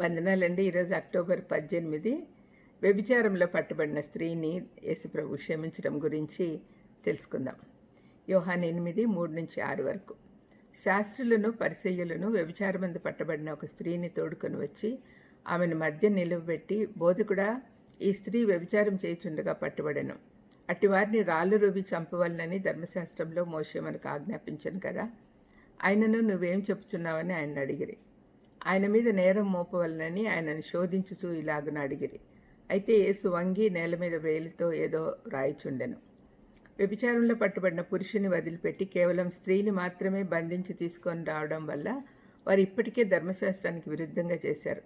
వందనాలండి. ఈరోజు అక్టోబర్ పద్దెనిమిది. వ్యభిచారంలో పట్టుబడిన స్త్రీని యేసుప్రభు క్షమించడం గురించి తెలుసుకుందాం. యోహాన్ ఎనిమిది మూడు నుంచి ఆరు వరకు. శాస్త్రులను పరిసయ్యులను వ్యభిచారమందు పట్టబడిన ఒక స్త్రీని తోడుకొని వచ్చి ఆమెను మధ్య నిలువబెట్టి బోధకుడా ఈ స్త్రీ వ్యభిచారం చేయుచుండగా పట్టుబడను. అట్టి వారిని రాళ్ళు రువి చంపవలనని ధర్మశాస్త్రంలో మోసే మనకు ఆజ్ఞాపించను కదా. ఆయనను నువ్వేం చెప్తున్నావని ఆయన అడిగిరి. ఆయన మీద నేరం మోపవలనని ఆయనను శోధించుచూ ఇలాగున అడిగిరి. అయితే యేసు వంగి నేల మీద వేలితో ఏదో రాయిచుండెను. వ్యభిచారంలో పట్టుబడిన పురుషుని వదిలిపెట్టి కేవలం స్త్రీని మాత్రమే బంధించి తీసుకొని రావడం వల్ల వారు ఇప్పటికే ధర్మశాస్త్రానికి విరుద్ధంగా చేశారు.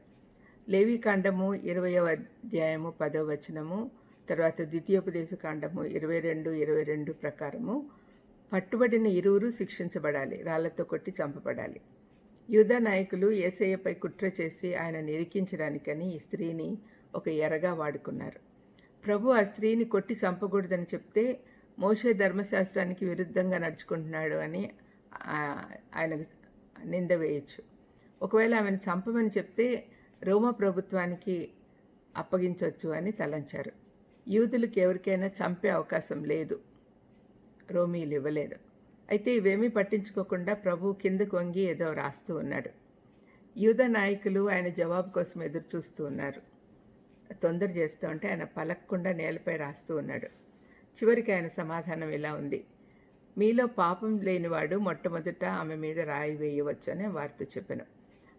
లేవి కాండము ఇరవయవ అధ్యాయము పదవ వచనము తర్వాత ద్వితీయోపదేశ కాండము ఇరవై రెండు ఇరవై రెండు ప్రకారము పట్టుబడిన ఇరువురు శిక్షించబడాలి రాళ్ళతో కొట్టి చంపబడాలి. యూదా నాయకులు ఏసయ్యపై కుట్ర చేసి ఆయన నిరికించడానికని ఈ స్త్రీని ఒక ఎరగా వాడుకున్నారు. ప్రభు ఆ స్త్రీని కొట్టి చంపకూడదని చెప్తే మోషే ధర్మశాస్త్రానికి విరుద్ధంగా నడుచుకుంటున్నాడు అని ఆయన నింద వేయచ్చు. ఒకవేళ ఆమెను చంపమని చెప్తే రోమా ప్రభుత్వానికి అప్పగించవచ్చు అని తలంచారు. యూదులకు ఎవరికైనా చంపే అవకాశం లేదు. రోమీలు ఇవ్వలేదు. అయితే ఇవేమీ పట్టించుకోకుండా ప్రభు కిందకు వంగి ఏదో రాస్తూ ఉన్నాడు. యూద నాయకులు ఆయన జవాబు కోసం ఎదురు చూస్తూ ఉన్నారు. తొందర చేస్తూ ఉంటే ఆయన పలకకుండా నేలపై రాస్తూ ఉన్నాడు. చివరికి ఆయన సమాధానం ఇలా ఉంది. మీలో పాపం లేనివాడు మొట్టమొదట ఆమె మీద రాయి వేయవచ్చు అని వారితో చెప్పాను.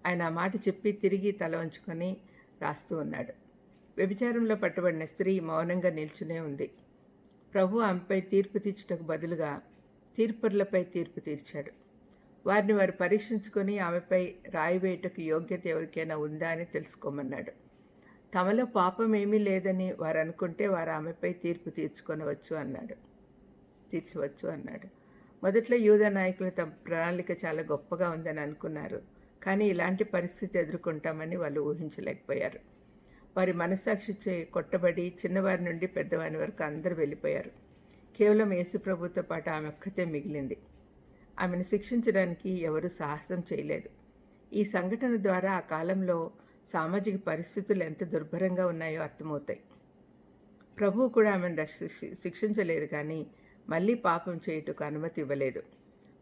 ఆయన ఆ మాట చెప్పి తిరిగి తల వంచుకొని రాస్తూ ఉన్నాడు. వ్యభిచారంలో పట్టుబడిన స్త్రీ మౌనంగా నిల్చునే ఉంది. ప్రభు ఆమెపై తీర్పు తీర్చుటకు బదులుగా తీర్పుర్లపై తీర్పు తీర్చాడు. వారిని వారు పరీక్షించుకొని ఆమెపై రాయివేయటకు యోగ్యత ఎవరికైనా ఉందా అని తెలుసుకోమన్నాడు. తమలో పాపం ఏమీ లేదని వారు అనుకుంటే వారు ఆమెపై తీర్పు తీర్చుకొనవచ్చు అన్నాడు. తీర్చవచ్చు అన్నాడు. మొదట్లో యూద నాయకులు తమ ప్రణాళిక చాలా గొప్పగా ఉందని అనుకున్నారు. కానీ ఇలాంటి పరిస్థితి ఎదుర్కొంటామని వాళ్ళు ఊహించలేకపోయారు. వారి మనస్సాక్షి చే కొట్టబడి చిన్నవారి నుండి పెద్దవారి వరకు అందరూ వెళ్ళిపోయారు. కేవలం యేసు ప్రభుతో పాటు ఆమె ఒక్కతే మిగిలింది. ఆమెను శిక్షించడానికి ఎవరు సాహసం చేయలేదు. ఈ సంఘటన ద్వారా ఆ కాలంలో సామాజిక పరిస్థితులు ఎంత దుర్భరంగా ఉన్నాయో అర్థమవుతాయి. ప్రభువు కూడా ఆమెను శిక్షించలేదు కానీ మళ్ళీ పాపం చేయుటకు అనుమతి ఇవ్వలేదు.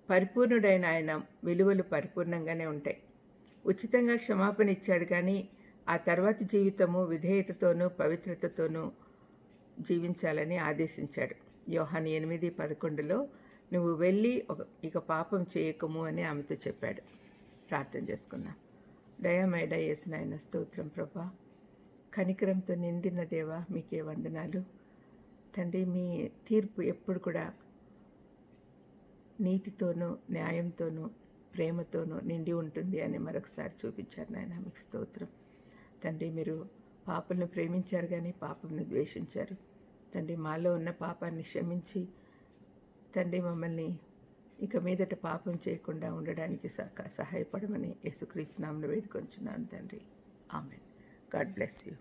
పరిపూర్ణుడైన ఆయన విలువలు పరిపూర్ణంగానే ఉంటాయి. ఉచితంగా క్షమాపణ ఇచ్చాడు కానీ ఆ తర్వాతి జీవితము విధేయతతోనూ పవిత్రతతోనూ జీవించాలని ఆదేశించాడు. యోహాన్ ఎనిమిది పదకొండులో నువ్వు వెళ్ళి ఒక ఇక పాపం చేయకము అని ఆమెతో చెప్పాడు. ప్రార్థన చేసుకుందాం. దయామేడ వేసిన ఆయన స్తోత్రం ప్రభా. కనికరంతో నిండిన దేవా మీకే వందనాలు. తండ్రి మీ తీర్పు ఎప్పుడు కూడా నీతితోనూ న్యాయంతోనూ ప్రేమతోనూ నిండి ఉంటుంది అని మరొకసారి చూపించారు నాయన. మీకు స్తోత్రం. తండ్రి మీరు పాపలను ప్రేమించారు కానీ పాపంను ద్వేషించారు. తండ్రి మాలో ఉన్న పాపాన్ని క్షమించి తండ్రి మమ్మల్ని ఇక మీదట పాపం చేయకుండా ఉండడానికి సహాయపడమని యేసుక్రీస్తునామను వేడుకొంచున్నాను తండ్రి. ఆమెన్. God bless you.